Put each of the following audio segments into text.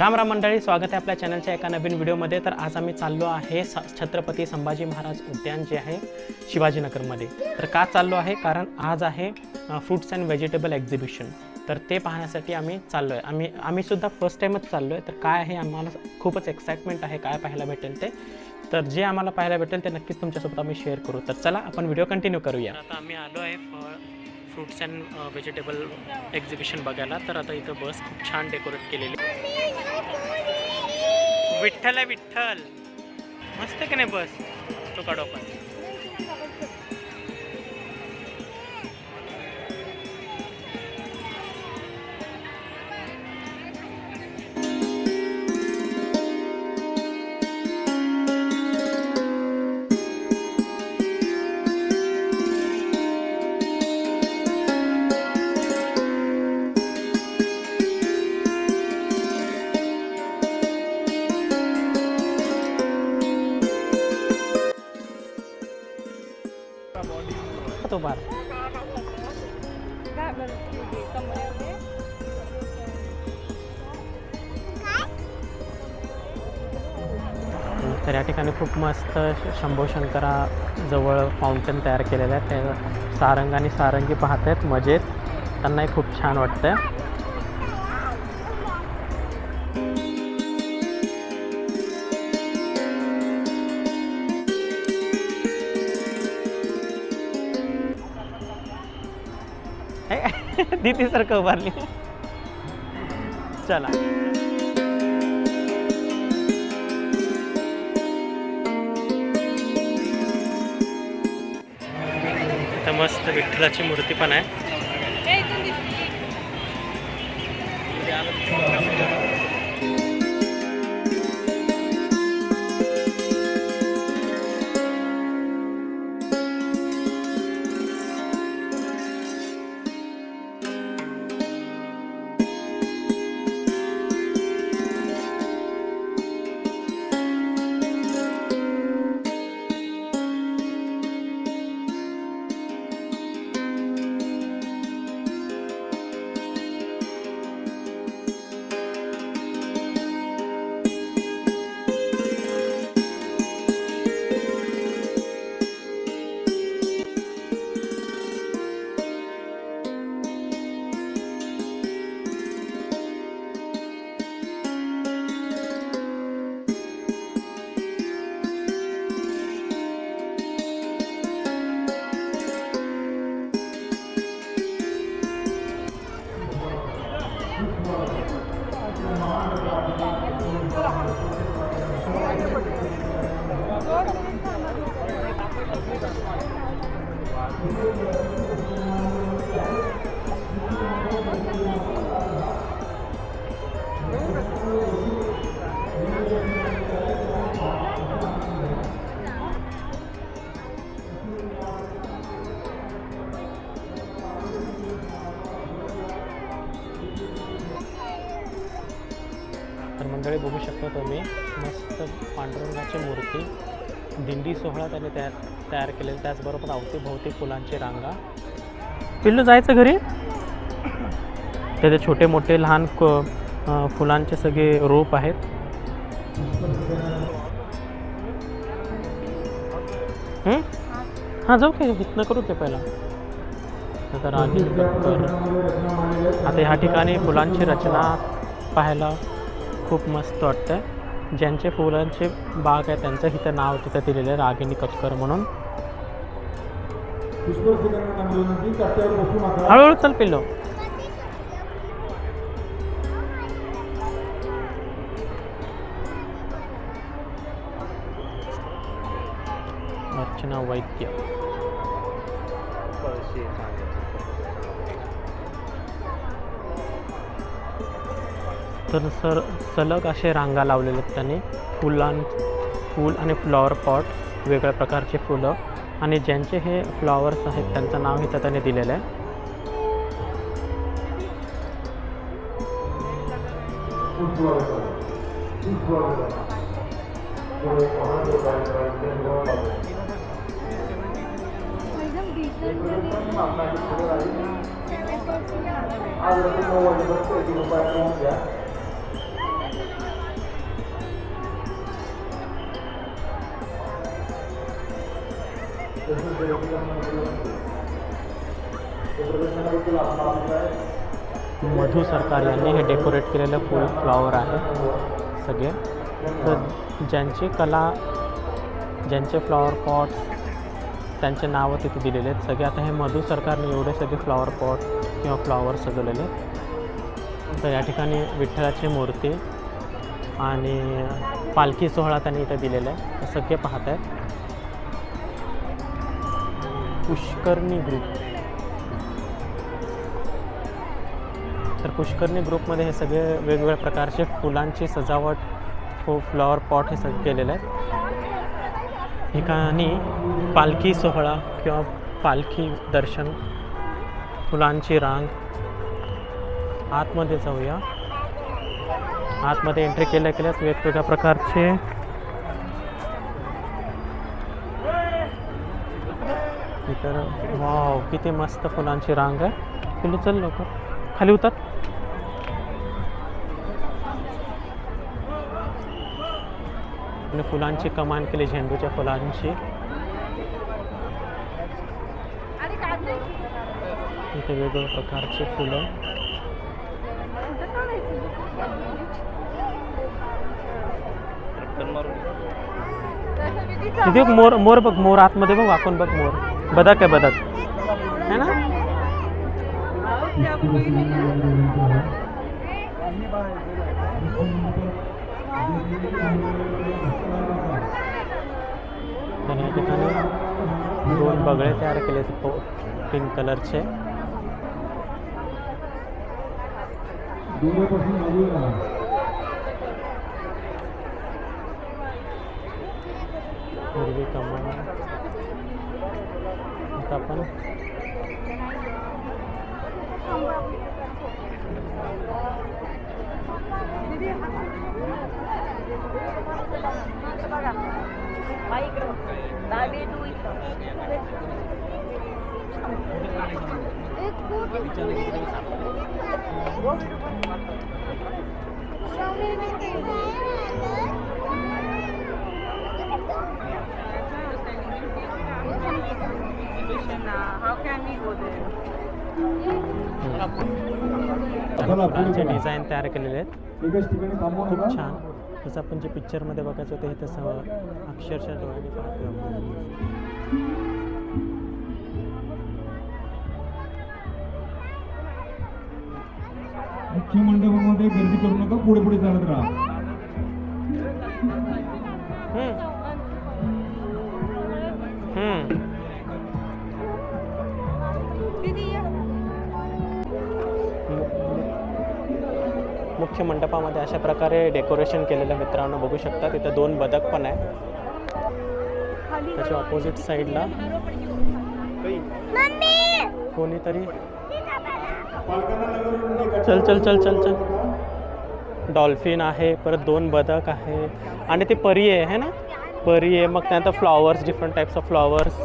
राम राम मंडळी स्वागत आहे आपल्या चॅनलच्या एका नवीन व्हिडिओमध्ये. तर आज आम्ही चाललो आहे स छत्रपती संभाजी महाराज उद्यान जे आहे शिवाजीनगरमध्ये. तर का चाललो आहे? कारण आज आहे फ्रूट्स अँड व्हेजिटेबल एक्झिबिशन तर ते पाहण्यासाठी आम्ही चाललो आहे आम्ही आम्हीसुद्धा फर्स्ट टाईमच चाललो आहे तर काय आहे आम्हाला खूपच एक्साइटमेंट आहे काय पाहायला भेटेल ते. तर जे आम्हाला पाहायला भेटेल ते नक्कीच तुमच्यासोबत आम्ही शेअर करू. तर चला आपण व्हिडिओ कंटिन्यू करूया. आता आम्ही आलो आहे फ्रूट्स अँड व्हेजिटेबल एक्झिबिशन बघायला तर आता इथं बस खूप छान डेकोरेट केलेली. विठ्ठल आहे विठ्ठल. मस्त की नाही बस? तो काढू आपण. तो तर या ठिकाणी खूप मस्त श- शंभो शंकरा जवळ फाउंटन तयार केलेलं आहे. ते सारंग आणि सारंगी पाहत आहेत मजेत. त्यांनाही खूप छान वाटतं दीदीसारखं उभारली. चला. इथं मस्त विठ्ठलाची मूर्ती पण आहे. तर मंडळी बघू शकता तुम्ही मस्त पांडुरंगाची मूर्ती. दिंडी सोहळा त्याने तयार तयार केलेला. त्याचबरोबर अवतीभोवती फुलांची रांगा. पिल्लू जायचं घरी? त्याचे छोटे मोठे लहान क फुलांचे सगळे रोप आहेत. हां? जाऊ की इथनं करू ते पहिला. आता आता ह्या ठिकाणी फुलांची रचना पाहायला खूप मस्त वाटतं ज्यांचे फुलांचे बाग आहे त्यांचं इथं नाव तिथं दिलेलं आहे रागिनी कचकर म्हणून. हळूहळू चल पिल्लो. अर्चना वैद्य. तर सर सलग असे रांगा लावलेले आहेत त्याने. फुलां फूल आणि फ्लॉवर पॉट वेगळ्या प्रकारचे फुलं आणि ज्यांचे हे फ्लॉवर्स आहेत त्यांचं नाव इथं त्याने दिलेलं आहे. आज मधु सरकार यांनी हे डेकोरेट केलेलं फुल फ्लॉवर आहे सगळे. तर ज्यांची कला ज्यांचे फ्लॉवर पॉट्स त्यांचे नावं तिथे दिलेले आहेत. सगळे आता हे मधु सरकारने एवढे सगळे फ्लॉवर पॉट किंवा फ्लॉवर सजवलेले आहेत. तर या ठिकाणी विठ्ठलाची मूर्ती आणि पालखी सोहळा त्यांनी इथं दिलेला आहे. सगळे पाहत आहेत पुष्करणी ग्रुप तर पुष्करणी ग्रुपमध्ये हे सगळे वेगवेगळ्या प्रकारचे फुलांची सजावट फो फ्लॉवर पॉट हे सगळे केलेले आहेत ठिकाणी पालखी सोहळा किंवा पालखी दर्शन फुलांची रांग. आतमध्ये जाऊया. आतमध्ये एंट्री केल्या केल्यास वेगवेगळ्या प्रकारचे इतर वाव किती मस्त फुलांची रांग आहे. पिलू चल लवकर. खाली उतर. फुलांची कमान केली झेंडूच्या फुलांची. इथे वेगवेगळ्या प्रकारचे फुलं. तिथे एक मोर मोर बघ मोर आतमध्ये बघ वाकून बघ मोर. बदक है बदक। है ना? तर या ठिकाणी दोन बगळे तयार केले पिंक कलरचे हिरवी कमळ kapan baik tadi duit Sampai कमळ आता आपण How can we go there? फुलांचे डिझाईन तयार केलेले आहेत खूप छान जसं आपण जे पिक्चरमध्ये बघायचं होतं हे तसं अक्षरशः डोळ्याने आपण. मुख्य मंडपामध्ये गर्दी करू नका पुढे पुढे चालत राहा हम्म. हम्म. मुख्य मंडपामध्ये अशा प्रकारे डेकोरेशन केलेलं मित्रांनो बघू शकता तिथं दोन बदक पण आहे. त्याच्या ऑपोजिट साईडला कोणीतरी चल चल चल चल चल. डॉल्फिन आहे परत दोन बदक आहे. आणि ते परी आहे है ना? परी आहे मग त्यानंतर flowers different types of flowers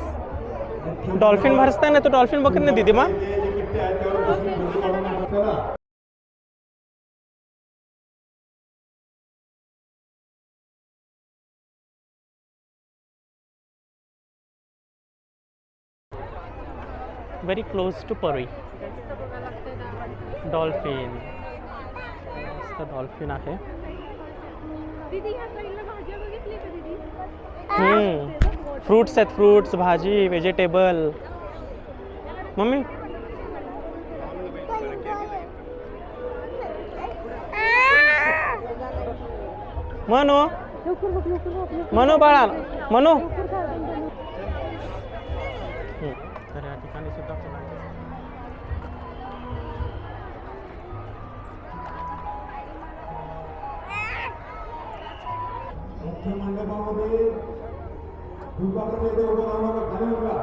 dolphin भरसताय ना तो डॉल्फिन बघत ना दीदी मा? चला very close to Pari dolphin मस्त डॉल्फिन आहे. दीदी ह्या साईडला भाज्या बघितली का दीदी? फ्रूट्स आहेत फ्रूट्स भाजी व्हेजिटेबल मम्मी? मनू? लवकर बघ लवकर बघ लवकर मनू बाळा मनू तर या ठिकाणी सुद्धा फुलांचे मुख्य मंडपामध्ये फुलपाखराच्या इथे उभं राहू नका खाली उतरा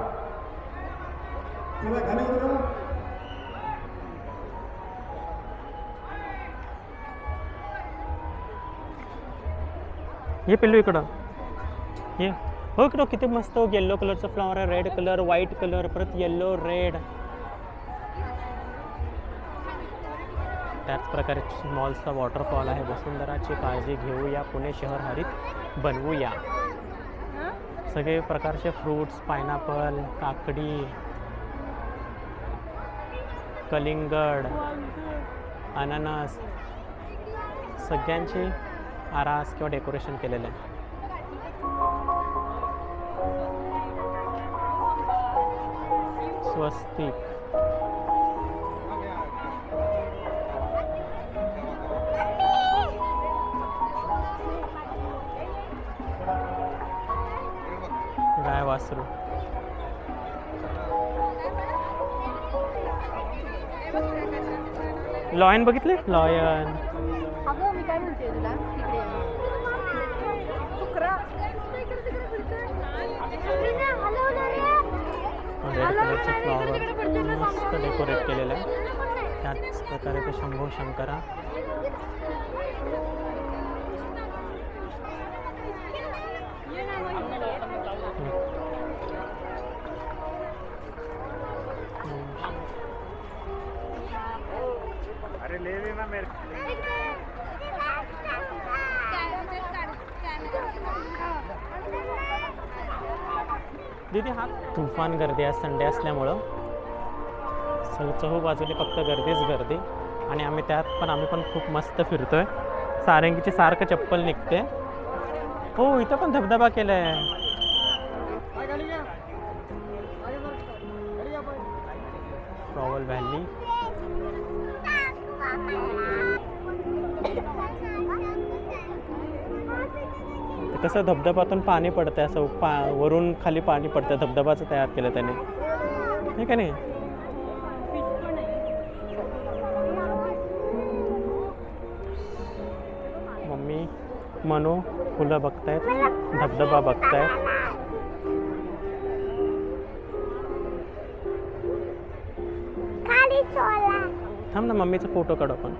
चला खाली उतरा हे पिल्लू इकडं। ये। हो इकडं किती मस्त येल्लो कलरचं फ्लॉवर आहे. रेड कलर व्हाईट कलर परत येल्लो रेड त्याच प्रकारे स्मॉलचा वॉटरफॉल आहे. वसुंधराची काळजी घेऊया. पुणे शहर हरित बनवूया. सगळे प्रकारचे फ्रूट्स पायनॅपल काकडी कलिंगड अननस सगळ्यांची आरास किंवा डेकोरेशन केलेलं आहे. स्वस्तिक. गाय वासरू. लॉयन बघितले? लॉयन. अगं मी काय म्हणते तुला? तिकडे. रेड कलरचे फ्लॉवर मस्त डेकोरेट केलेलं आहे त्याच प्रकारे ते शंभू शंकरा दीदी हा तुफान गर्दी आहे संडे असल्यामुळं. स चहू बाजूने फक्त गर्दीच गर्दी. आणि आम्ही त्यात पण आम्ही पण खूप मस्त फिरतो आहे सारंगीची सारखं चप्पल निघते. हो इथं पण धबधबा केला आहे कसं धबधब्यातून पाणी पडतंय असं पा वरून खाली पाणी पडतं धबधबाचं तयार केलं त्याने. हे का नाही? मम्मी मनू फुलं बघतायत? धबधबा बघतायत? थांब ना मम्मीचा फोटो काढू आपण.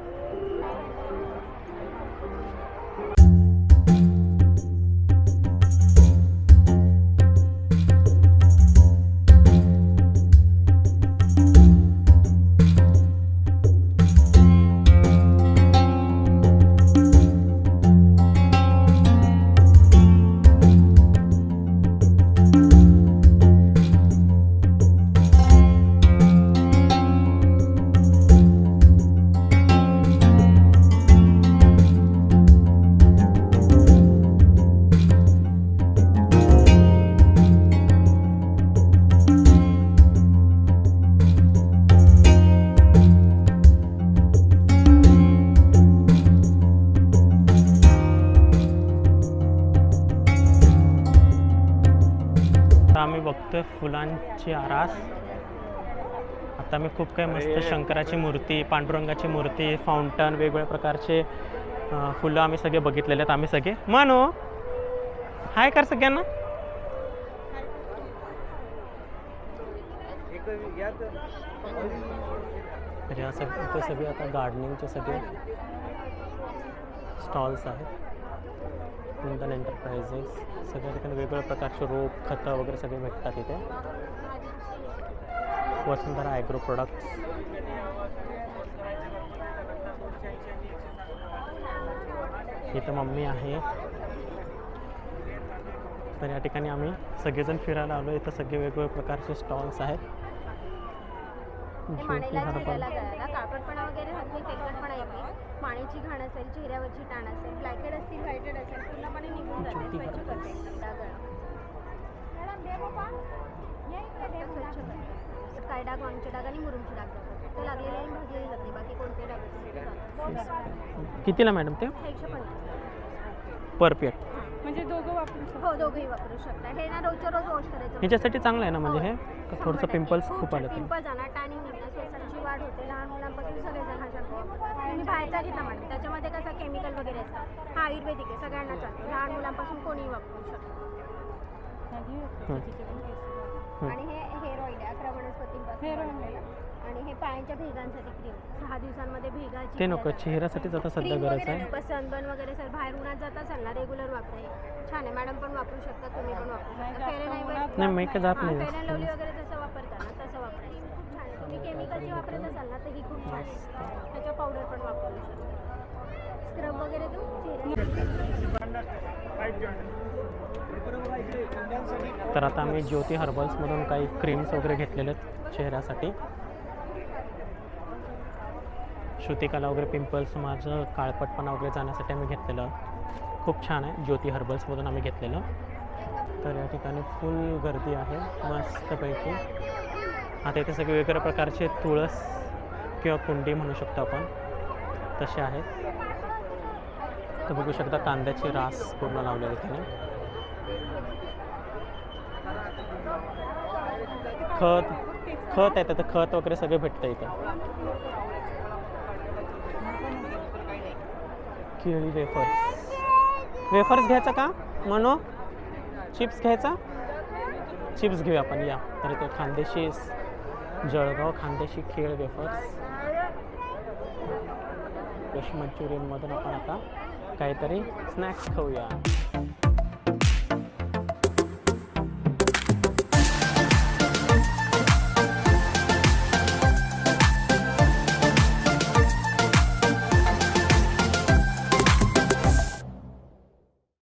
बघतोय फुलांची आरास. आता मी खूप काही मस्त शंकराची मूर्ती पांडुरंगाची मूर्ती फाउंटन वेगवेगळ्या प्रकारचे फुलं आम्ही सगळे बघितलेले आहेत. आम्ही सगळे. मानो हाय कर सगळ्यांना. या सग इथे सगळे आता गार्डनिंगचे सगळे स्टॉल्स आहेत. कुंदन एंटरप्राइजेस सगळ्या ठिकाणी वेगवेगळ्या प्रकारचे रोप खतं वगैरे सगळे भेटतात इथे. वसुंधरा ॲग्रो प्रोडक्ट्स इथं मम्मी आहे. तर या ठिकाणी आम्ही सगळेजण फिरायला आलो इथं सगळे वेगवेगळ्या प्रकारचे स्टॉल्स आहेत. ज्योती मानेला हर्बल मानेची घाण असेल चेहऱ्यावरची टाण असेल ब्लॅकेट असतील व्हाईटेड असेल पूर्णपणे निघून जाते. स्वच्छ करते. स्वच्छ काय डाग वांगचे डाग आणि मुरुमचे डाग ते लागलेले आणि भाजलेले जात नाही बाकी कोणते डाग. कितीला मॅडम ते? एकशे पन्नास. पर प्लेट म्हणजे दोघं वापरू शकतो. हो दोघंही वापरू शकता. हे ना रोजच्या रोज वॉश करायचं ह्याच्यासाठी चांगलं आहे ना म्हणजे हे. का थोडंसं पिंपल्स खूप आले तर. पिंपल जाणार टॅनिंग वाढ होते. लहान मुलांपासून सगळेजण हा शॅम्पू वापरतात. तुम्ही बाहेरचा घेता मॅडम त्याच्यामध्ये कसं केमिकल वगैरे असतात. हा आयुर्वेदिक आहे. सगळ्यांना चालतो. लहान मुलांपासून कोणीही वापरू शकतो. हं. आणि हे हेअर ऑइल आहे. अकरा वनस्पतींपासून. आणि हे पायांच्या भेगांसाठी क्रीम सहा दिवसांमध्ये भेगाची ते नको. चेहऱ्यासाठीच आता सध्या गरज वगैरे आहे. सनबर्न वगैरे सर. बाहेर उन्हात जात असाल ना रेग्युलर वापराय छान आहे. मॅडम पण वापरू शकता तुम्ही पण वापरू शकता. उन्हात नाही मी काय जात नाही. And lovely. वगैरे जसं वापरता ना तसं वापरायचं. तुम्ही केमिकलची वापरत असाल ना तर ही खूप छान त्याच्या पावडर पण वापरू शकता. स्क्रब वगैरे देऊ तर आता आम्ही ज्योती हर्बल्समधून काही क्रीम्स वगैरे घेतलेले आहेत चेहऱ्यासाठी. श्रुतिकाला वगैरे पिंपल्स माझं काळपटपणा वगैरे जाण्यासाठी आम्ही घेतलेलं. खूप छान आहे ज्योती हर्बल्समधून आम्ही घेतलेलं. तर या ठिकाणी फुल गर्दी आहे मस्तपैकी. आता इथे सगळे वेगवेगळ्या प्रकारचे तुळस किंवा कुंडी म्हणू शकतो आपण. तसे आहेत. तर बघू शकता कांद्याची रास पूर्ण लावलेली त्याने. खत खत आहे तर खत वगैरे सगळं भेटतं इथं. केळी वेफर्स. वेफर्स घ्यायचा का? मनो? चिप्स घ्यायचा? चिप्स घेऊ आपण या. तर इथे खानदेशी जळगाव खानदेशी खेळ वेफर्स. फिश मंचुरियनमधून आपण आता काहीतरी स्नॅक्स खाऊया.